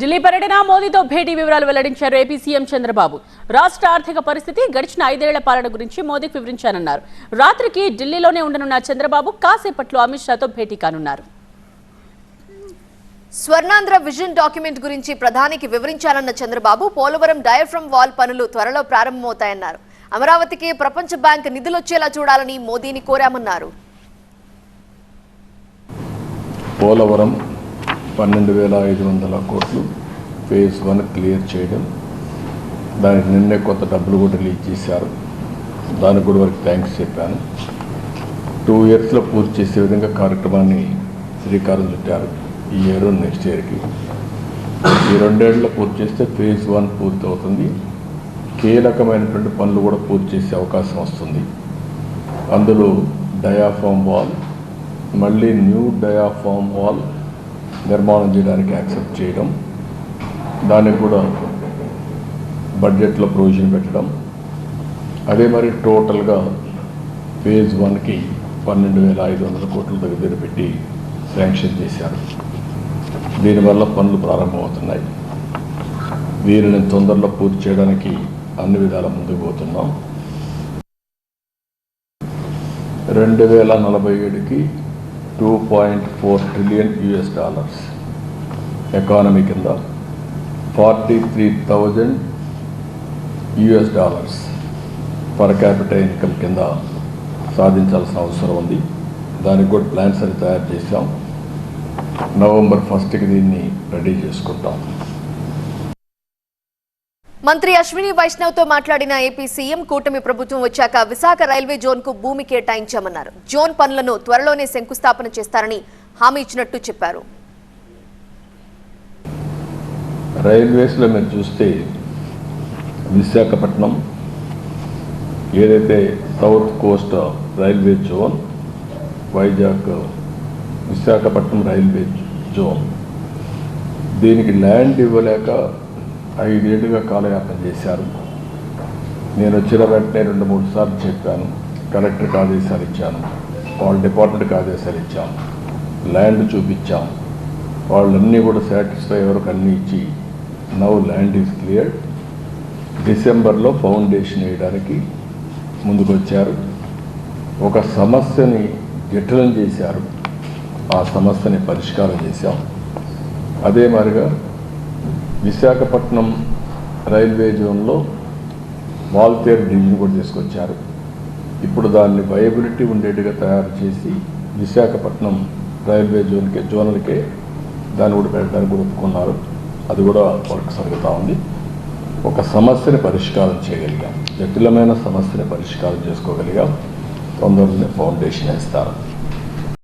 ఢిల్లీ పర్యటన మోదీతో భేటీ వివరాలు వెల్లడించారు ఏపీ సీఎం చంద్రబాబు. రాష్ట్ర ఆర్థిక పరిస్థితి గడిచిన ఐదేళ్ళ పాలన గురించి మోదీకి వివరించారన్నారు రాత్రికి ఢిల్లీలోనే ఉండనున్న చంద్రబాబు కాసేపట్లో అమిత్ షాతో భేటీ కానున్నారు. స్వర్ణాంధ్ర విజన్ డాక్యుమెంట్ గురించి ప్రధానికి వివరించాలన్న చంద్రబాబు పోలవరం డయాఫ్రమ్ వాల్ పనులు త్వరలో ప్రారంభమవుతాయన్నారు. అమరావతికి ప్రపంచ బ్యాంక్ నిధులొచ్చేలా చూడాలని మోదీని కోరామన్నారు. పోలవరం పన్నెండు వేల ఐదు వందల కోట్లు ఫేజ్ వన్ క్లియర్ చేయడం. దానికి నిన్నే కొత్త డబ్బులు కూడా రిలీజ్ చేశారు. దానికి కూడా వారికి థ్యాంక్స్ చెప్పాను. టూ ఇయర్స్లో పూర్తి చేసే విధంగా కార్యక్రమాన్ని శ్రీకారం చుట్టారు ఈ ఇయర్ నెక్స్ట్ ఇయర్కి ఈ రెండేళ్ళలో పూర్తి చేస్తే ఫేజ్ వన్ పూర్తి అవుతుంది. కీలకమైనటువంటి పనులు కూడా పూర్తి చేసే అవకాశం వస్తుంది. అందులో డయాఫామ్ వాల్ మళ్ళీ న్యూ డయాఫామ్ వాల్ నిర్మాణం చేయడానికి యాక్సెప్ట్ చేయడం దానికి కూడా బడ్జెట్లో ప్రొవిజన్ పెట్టడం. అదే మరి టోటల్గా ఫేజ్ వన్కి పన్నెండు వేల ఐదు వందల కోట్ల దగ్గర పెట్టి శాంక్షన్ చేశారు. దీనివల్ల పనులు ప్రారంభమవుతున్నాయి. వీరిని తొందరలో పూర్తి చేయడానికి అన్ని విధాల ముందుకు పోతున్నాం. రెండు వేల నలభై ఏడుకి two point four trillion US dollars economy కింద forty three thousand US dollars per capital income కింద సాధించాల్సిన అవసరం ఉంది. దానికి కూడా ప్లాన్స్ అని తయారు చేశాం. నవంబర్ ఫస్ట్కి దీన్ని రెడీ చేసుకుంటాం. మంత్రి అశ్విని వైష్ణవ్తో మాట్లాడిన ఏపీ సీఎం కూటమి ప్రభుత్వం వచ్చాక విశాఖ రైల్వే జోన్కు భూమి కేటాయించామన్నారు. జోన్ పనులను త్వరలోనే శంకుస్థాపన చేస్తారని హామీ ఇచ్చినట్టు చెప్పారు. రైల్వేస్లో మీరు చూస్తే విశాఖపట్నం ఏదైతే south coast railway zone Vizag Visakhapatnam railway zone దీనికి ల్యాండ్ ఇవ్వలేక ఐదేళ్ళుగా కాలయాపన చేశారు. నేను వచ్చిన వెంటనే రెండు మూడు సార్లు చెప్పాను. కలెక్టర్కి ఆదేశాలు ఇచ్చాను. వాళ్ళ డిపార్ట్మెంట్కి ఆదేశాలు ఇచ్చాం ల్యాండ్ చూపించాం వాళ్ళన్నీ కూడా సాటిస్ఫై ఎవరికి అన్నీ ఇచ్చి నవ్ ల్యాండ్ ఈజ్ క్లియర్ డిసెంబర్లో ఫౌండేషన్ వేయడానికి ముందుకొచ్చారు. ఒక సమస్యని జటిలం చేశారు. ఆ సమస్యని పరిష్కారం చేశాం. అదే మాదిరిగా విశాఖపట్నం రైల్వే జోన్లో వాల్తేర్ డివిజన్ కూడా తీసుకొచ్చారు. ఇప్పుడు దాన్ని వయబిలిటీ ఉండేట్టుగా తయారు చేసి విశాఖపట్నం రైల్వే జోన్కే జోన్లకే దాన్ని కూడా పెట్టడానికి కూడా ఒప్పుకున్నారు. అది కూడా వర్క్ జరుగుతూ ఉంది. ఒక సమస్యని పరిష్కారం చేయగలిగాం. జటిలమైన సమస్యని పరిష్కారం చేసుకోగలిగాం. తొందరలోనే ఫౌండేషన్ వేస్తారు.